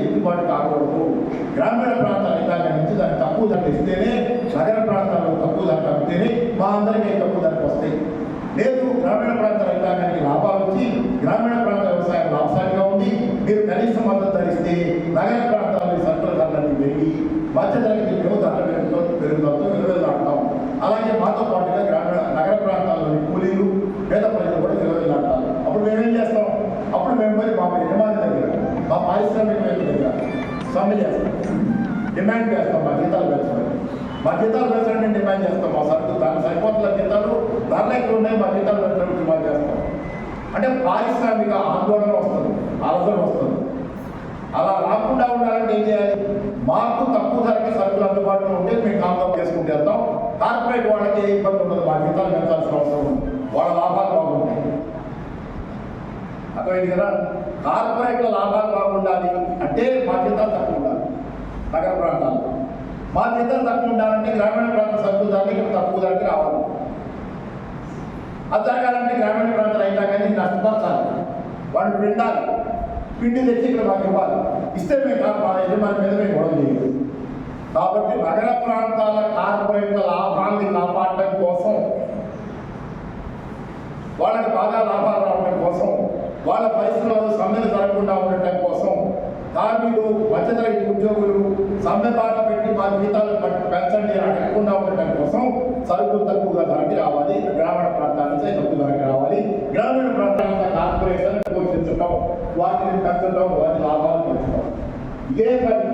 గిట్టుబాటు కాకూడదు. గ్రామీణ ప్రాంతాలు ఇలా నుంచి దాన్ని తక్కువ ధర ఇస్తేనే నగర ప్రాంతాల్లో తక్కువ ధర అమ్మితేనే మా అందరికీ తక్కువ ధరకు వస్తాయి. లేదు గ్రామీణ ప్రాంతాల రైతాంగానికి లాభాలు వచ్చి గ్రామీణ ప్రాంత వ్యవసాయం లాభసాటిగా ఉంది. మీరు కనీస మద్దతు ధరిస్తే నగర ప్రాంతాల్లో ఈ సరుకుల ధరలన్నీ పెరిగి మధ్యతరగతి మేము ధరల పెరుగుతో పెరుగుదలతో విలువలాడతాం అలాగే మాతో పాటుగా గ్రామీణ నగర ప్రాంతాల్లోని కూలీలు పేద ప్రజలు కూడా విలువలాడతారు అప్పుడు మేమేం చేస్తాం? అప్పుడు మేము పోయి మా యజమాని దగ్గర మా పారిశ్రామిక సమ్మె చేస్తాం డిమాండ్ చేస్తాం మా జీతాలు పెంచమని మా జీతాలు పెంచండి డిమాండ్ చేస్తాం. మా సరుకు దాని సరిపోతున్న జీతాలు ధరలు ఉన్నాయి మా జీతాలు పెంచడానికి డిమాండ్ చేస్తాం. అంటే పారిశ్రామిక ఆందోళన వస్తుంది ఆలోచన వస్తుంది. అలా రాకుండా ఉండాలంటే ఏం చేయాలి? మాకు తక్కువ ధరకి సరుకులు అందుబాటులో ఉంటే మేము కాంతం చేసుకుంటూ వెళ్తాం. కార్పొరేట్ వాళ్ళకి ఏ ఇబ్బంది ఉండదు మా జీతాలు పెంచాల్సిన అవసరం ఉంది వాళ్ళ లాభాలు బాగుంటాయి అర్థమైంది కదా. కార్పొరేట్ల లాభాలు బాగుండాలి అంటే బాధ్యతలు తక్కువ ఉండాలి. నగర ప్రాంతాల్లో. బాధ్యతలు తక్కువ ఉండాలంటే గ్రామీణ ప్రాంత సర్దుదాన్ని ఇక్కడ తక్కువ దానికి రావాలి. అది జరగాలంటే గ్రామీణ ప్రాంతాలు అయినా కానీ నష్టపరచాలి. వాళ్ళు పిండాలి పిండి తెచ్చి ఇక్కడ మాకు ఇవ్వాలి. ఇస్తే మేము కా- మా యజమాని మీద మేము గొడవ చేయదు కాబట్టి నగర ప్రాంతాల కార్పొరేట్ల లాభాన్ని కాపాడటం కోసం వాళ్ళకి బాగా లాభాలు వాళ్ళ పరిశ్రమలు సమ్మెలు జరగకుండా ఉండటం కోసం కార్మికులు మధ్యతరగతి ఉద్యోగులు సమ్మె బాట పెట్టి మా జీతాలు పెంచండి అని అడగకుండా ఉండటం కోసం సరుకులు తక్కువగా ధరకి రావాలి. గ్రామీణ ప్రాంతాల నుంచి తక్కువ ధరకి రావాలి. గ్రామీణ ప్రాంతాల కార్పొరేషన్ పోషించడం వాటిని పెంచడం వాటి లాభాలు పెంచడం ఇదే పని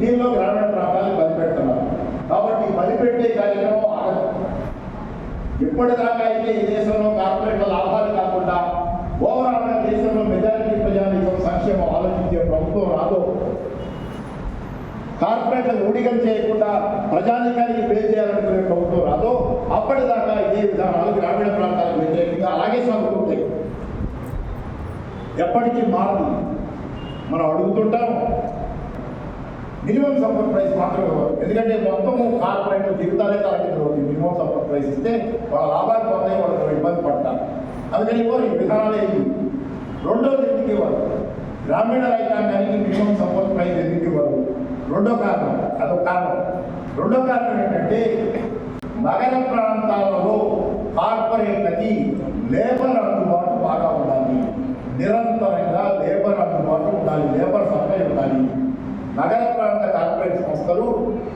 దీనిలో గ్రామీణ ప్రాంతాలు బలిపెడుతున్నారు. కాబట్టి బలిపెట్టే కార్యక్రమం ఆగదు. ఇప్పటిదాకా అయితే ఈ దేశంలో కార్పొరేట్ల లాభాలు కాకుండా ఓవరాల్గా దేశంలో మెజారిటీ ప్రజానీకం సంక్షేమం ఆలోచించే ప్రభుత్వం రాదు. కార్పొరేట్లను ఊడిగం చేయకుండా ప్రజానికానికి పే చేయాలనుకునే ప్రభుత్వం రాదో. అప్పటిదాకా ఇదే విధానాలు గ్రామీణ ప్రాంతాలకు వ్యతిరేకంగా అలాగే సాగుతుంటాయి ఎప్పటికీ మారదు. మనం అడుగుతుంటాం. మినిమం సపోర్ట్ ప్రైస్ మాత్రం ఎందుకంటే మొత్తము కార్పొరేట్ జీవితాలే తరగతి మినిమం సపోర్ట్ ప్రైస్ ఇస్తే వాళ్ళ లాభాలు పోతాయి వాళ్ళకి ఇబ్బంది పడతారు అందుకని విధానాలు ఏంటి రెండోది ఎందుకు ఇవ్వరు గ్రామీణ రైతాంగానికి మినిమం సపోర్ట్ ప్రైస్ ఎందుకు ఇవ్వరు రెండో కారణం అదొక కారణం. రెండో కారణం ఏంటంటే నగర ప్రాంతాలలో కార్పొరేట్లకి లేబర్ అందుబాటు బాగా ఉండాలి. నిరంతరంగా లేబర్ అందుబాటు ఉండాలి. లేబర్ సప్లై ఉండాలి. నగర ప్రాంత కార్పొరేట్ సంస్థలు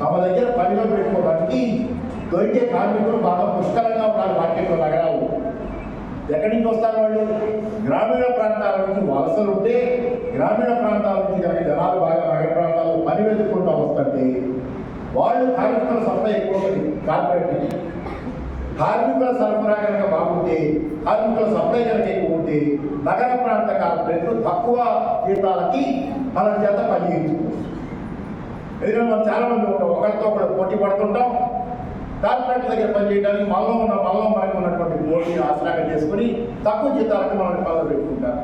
తమ దగ్గర పనిలో పెట్టుకోవడానికి దొరికే కార్మికులు బాగా పుష్కలంగా ఉండాలి మార్కెట్లో నగరాలు ఎక్కడి నుంచి వస్తారు వాళ్ళు? గ్రామీణ ప్రాంతాల నుంచి వలసలు ఉంటే గ్రామీణ ప్రాంతాల నుంచి కనుక జనాలు బాగా నగర ప్రాంతాల్లో పని వెతుక్కుంటూ వస్తుంటే వాళ్ళు కార్మికుల సప్లై ఎక్కువ ఉంటుంది కార్పొరేట్ కార్మికుల సరఫరా కనుక బాగుంటే కార్మికుల సప్లై కనుక ఎక్కువ ఉంటే నగర ప్రాంత కార్పొరేట్లు తక్కువ జీతాలకి మన చేత పని చేయించుకోవచ్చు ఎందుకంటే మనం చాలా మంది ఉంటాం ఒకరితో ఒకరు పోటీ పడుతుంటాం కార్పొరేట్ దగ్గర పనిచేయడానికి మనలో ఉన్న మనలో మనకు ఉన్నటువంటి బోర్డుని ఆశ్రయంగా చేసుకుని తక్కువ జీతాలకు మనల్ని పనులు పెట్టుకుంటారు.